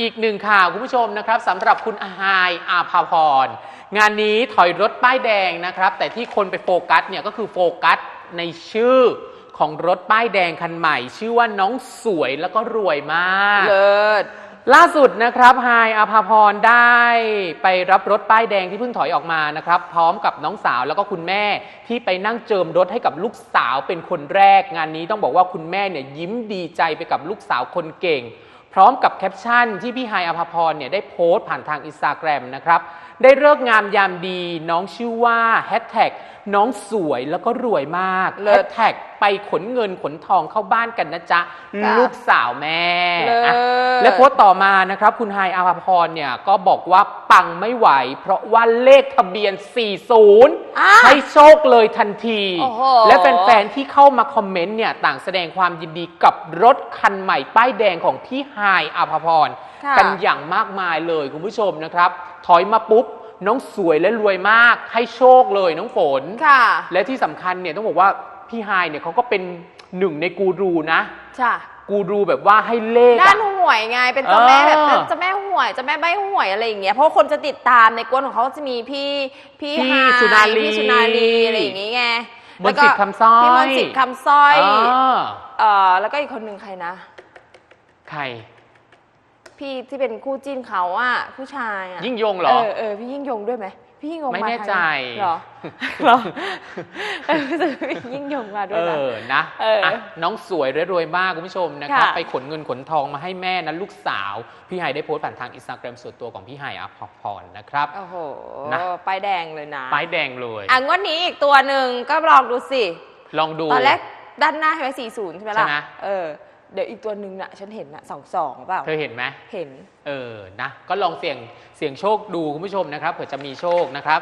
อีกหนึ่งข่าวคุณผู้ชมนะครับสำหรับคุณอาฮายอาภาพร งานนี้ถอยรถป้ายแดงนะครับ แต่ที่คนไปโฟกัสเนี่ยก็คือโฟกัสในชื่อของรถป้ายแดงคันใหม่ ชื่อว่าน้องสวยแล้วก็รวยมาก เลิศล่าสุดนะครับไฮายอาภาพรได้ไปรับรถป้ายแดงที่เพิ่งถอยออกมานะครับ พร้อมกับน้องสาวแล้วก็คุณแม่ที่ไปนั่งเจิมรถให้กับลูกสาวเป็นคนแรกงานนี้ต้องบอกว่าคุณแม่เนี่ยยิ้มดีใจไปกับลูกสาวคนเก่ง พร้อมกับแคปชั่นที่พี่ไฮายอาภาพรเนี่ยได้โพสต์ผ่านทางอินสตาแกรมนะครับ ได้เลิกษ์งามยามดีน้องชื่อว่าแฮชแท็กน้องสวยแล้วก็รวยมากเลิแฮศชแท็กไปขนเงินขนทองเข้าบ้านกันนะจ๊ะค่ะลูกสาวแม่เลิศ อะและโพสต์ต่อมานะครับ คุณไฮายอาภาพรเนี่ยก็บอกว่าปังไม่ไหว เพราะว่าเลขทะเบียน 40 อะ ให้โชคเลยทันที โอ้โห และแฟนๆที่เข้ามาคอมเมนต์เนี่ยต่างแสดงความยินดีกับรถคันใหม่ป้ายแดงของพี่ไฮายอาภาพร ค่ะ กันอย่างมากมายเลยคุณผู้ชมนะครับ ถอยมาปุ๊บ น้องสวยและรวยมากให้โชคเลยน้องฝน ค่ะ และที่สำคัญเนี่ยต้องบอกว่าพี่ไฮายเนี่ยเขาก็เป็นหนึ่งในกูรูนะ จ้ะกูรูแบบว่าให้เลขด้านอะหวยไงเป็นเจ้าแม่แบบเออเจ้าแม่หวยเจ้าแม่ใบหวยอะไรอย่างเงี้ยเพราะว่าคนจะติดตามในกวนของเขาจะมีพี่พี่พี่ฮายสุนารีพี่สุนารีอะไรอย่างงี้ไงมนต์สิทธิ์คำสร้อย พี่มนต์สิทธิ์คำสร้อยอ๋อเออแล้วก็อีกคนหนึ่งใครนะ ใคร พี่ที่เป็นคู่จิ้นเขาอะผู้ชายอะยิ่งยงเหรอ เออเออพี่ยิ่งยงด้วยไหมพี่ยิ่งยงไม่มาแน่ใจเหรอเหรอเออรู้สึกว่าพี่ยิ่งยงมาด้เอวยนะอนะเอออะน้องสวยและรวยมากคุณผู้ชมนะครับค่ะไปขนเงินขนทองมาให้แม่นั้นลูกสาว พี่ไฮได้โพสต์ผ่านทางอินสตาแกรมส่วนตัวของพี่ไฮอภพรนะครับโอ้โหนะป้ายแดงเลยนะป้ายแดงเลยอะงวดนี้อีกตัวหนึ่งก็ลองดูสิ ลองดูตอนแรกด้านหน้าใช่ไหมสี่ศูนย์ใช่ไหมล่ะใช่ไหมเออ เดี๋ยวอีกตัวหนึ่งน่ะฉันเห็นน่ะสองสองเปล่าเธอเห็นไหมเห็น เออนะก็ลองเสี่ยงเสี่ยงโชคดูคุณผู้ชมนะครับเผื่อจะมีโชคนะครับ